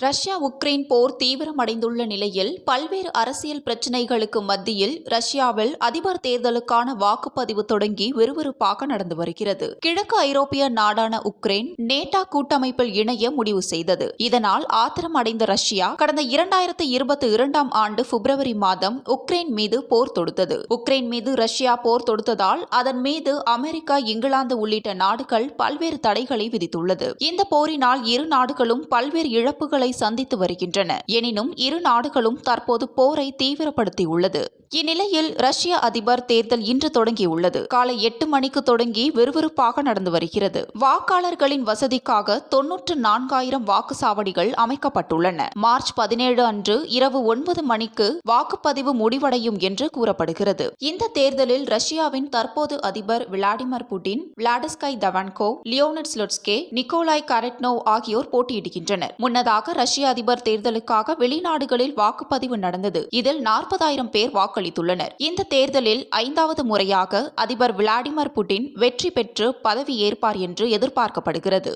Russia Ukraine போர் தீவிரமடைந்துள்ள நிலையில் பல்வேறு அரசியல் பிரச்சினைகளுக்கு மத்தியில் ரஷ்யாவில் அதிபர் தேர்தலுக்கான வாக்குப்பதிவு தொடங்கி விறுவிறுப்பாக நடந்து வருகிறது. கிழக்கு ஐரோப்பிய நாடான உக்ரைன் நேட்டா கூட்டமைப்பில் இணைய முடிவு செய்தது. இதனால் ஆத்திரம் அடைந்த ரஷ்யா கடந்த இரண்டாயிரத்து இருபத்தி இரண்டாம் ஆண்டு பிப்ரவரி மாதம் உக்ரைன் மீது போர் தொடுத்தது. உக்ரைன் மீது ரஷ்யா போர் தொடுத்ததால் அதன் மீது அமெரிக்கா இங்கிலாந்து உள்ளிட்ட நாடுகள் பல்வேறு தடைகளை விதித்துள்ளது. இந்த போரினால் இரு நாடுகளும் பல்வேறு இழப்புகளை சந்தித்து வருகின்றன. எனினும் இரு நாடுகளும் தற்போது போரை தீவிரப்படுத்தியுள்ளது. இந்நிலையில் ரஷ்ய அதிபர் தேர்தல் இன்று தொடங்கியுள்ளது. காலை எட்டு மணிக்கு தொடங்கி விறுவிறுப்பாக நடந்து வருகிறது. வாக்காளர்களின் வசதிக்காக தொன்னூற்று நான்காயிரம் வாக்குச்சாவடிகள் அமைக்கப்பட்டுள்ளன. மார்ச் பதினேழு அன்று இரவு ஒன்பது மணிக்கு வாக்குப்பதிவு முடிவடையும் என்று கூறப்படுகிறது. இந்த தேர்தலில் ரஷ்யாவின் தற்போது அதிபர் விளாடிமிர் புட்டின் விளாடிஸ்கை தவான்கோ லியோனட் ஸ்லொட்ஸ்கே நிக்கோலாய் கரெட்னோவ் ஆகியோர் போட்டியிடுகின்றனர். முன்னதாக ரஷ்ய அதிபர் தேர்தலுக்காக வெளிநாடுகளில் வாக்குப்பதிவு நடந்தது. இதில் நாற்பதாயிரம் பேர் வாக்களித்துள்ளனர். இந்த தேர்தலில் ஐந்தாவது முறையாக அதிபர் விளாடிமிர் புட்டின் வெற்றி பெற்று பதவியேற்பார் என்று எதிர்பார்க்கப்படுகிறது.